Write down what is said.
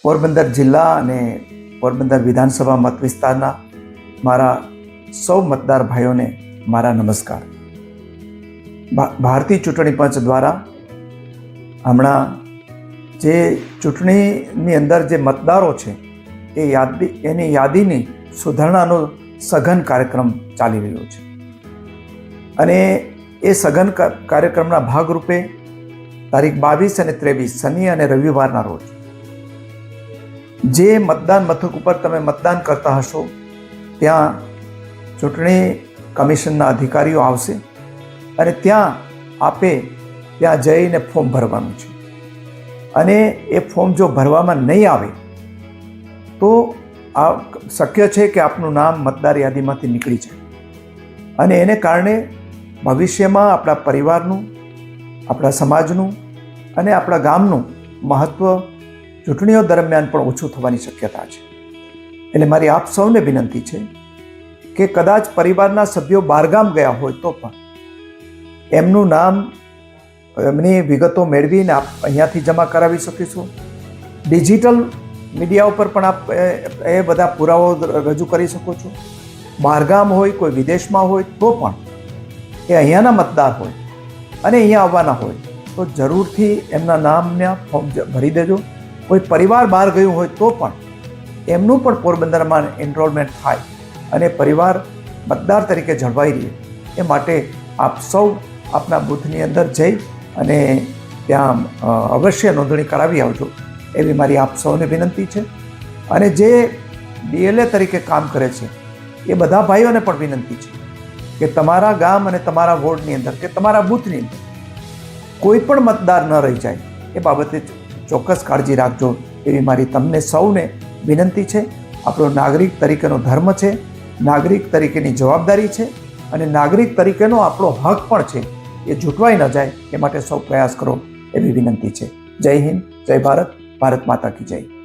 પોરબંદર જિલ્લા અને પોરબંદર વિધાનસભા મત વિસ્તારના મારા સૌ મતદાર ભાઈઓને મારા નમસ્કાર. ભારતીય ચૂંટણી પંચ દ્વારા હમણાં જે ચૂંટણીની અંદર જે મતદારો છે, એ યાદી, એની યાદીની સુધારણાનો સઘન કાર્યક્રમ ચાલી રહ્યો છે. અને એ સઘન કાર્યક્રમના ભાગરૂપે તારીખ બાવીસ અને ત્રેવીસ, શનિ અને રવિવારના રોજ જે મતદાન મથક ઉપર તમે મતદાન કરતા હશો, ત્યાં ચૂંટણી કમિશનના અધિકારીઓ આવશે અને ત્યાં આપે ત્યાં જઈને ફોર્મ ભરવાનું છે. અને એ ફોર્મ જો ભરવામાં નહીં આવે, તો આ શક્ય છે કે આપનું નામ મતદાર યાદીમાંથી નીકળી જાય. અને એને કારણે ભવિષ્યમાં આપણા પરિવારનું, આપણા સમાજનું અને આપણા ગામનું મહત્ત્વ ચૂંટણીઓ દરમિયાન પણ ઓછું થવાની શક્યતા છે. એટલે મારી આપ સૌને વિનંતી છે કે કદાચ પરિવારના સભ્યો બહારગામ ગયા હોય તો પણ એમનું નામ, એમની વિગતો મેળવીને આપ અહીંયાથી જમા કરાવી શકીશું. ડિજિટલ મીડિયા ઉપર પણ આપ એ- બધા પુરાવો રજૂ કરી શકો છો. બહારગામ હોય, કોઈ વિદેશમાં હોય તો પણ એ અહીંયાના મતદાર હોય અને અહીંયા આવવાના હોય તો જરૂરથી એમના નામના ભરી દેજો. કોઈ પરિવાર બહાર ગયું હોય તો પણ એમનું પણ પોરબંદરમાં એનરોલમેન્ટ થાય અને પરિવાર મતદાર તરીકે જળવાઈ રહે. એ માટે આપ સૌ આપના બૂથની અંદર જઈ અને ત્યાં અવશ્ય નોંધણી કરાવી આવજો. એવી મારી આપ સૌને વિનંતી છે. અને જે ડીએલએ તરીકે કામ કરે છે, એ બધા ભાઈઓને પણ વિનંતી છે કે તમારા ગામ અને તમારા વોર્ડની અંદર કે તમારા બૂથની અંદર કોઈ પણ મતદાર ન રહી જાય. એ બાબતે ચોક્કસ કાળજી રાખજો. એવી મારી તમને સૌને વિનંતી છે. આપણો નાગરિક તરીકેનો ધર્મ છે. નાગરિક તરીકેની જવાબદારી છે અને નાગરિક તરીકેનો આપણો હક પણ છે. એ જૂટવાઈ ન જાય. એ માટે સૌ પ્રયાસ કરો એવી વિનંતી છે. જય હિન્દ, જય ભારત. ભારત માતા કી જય.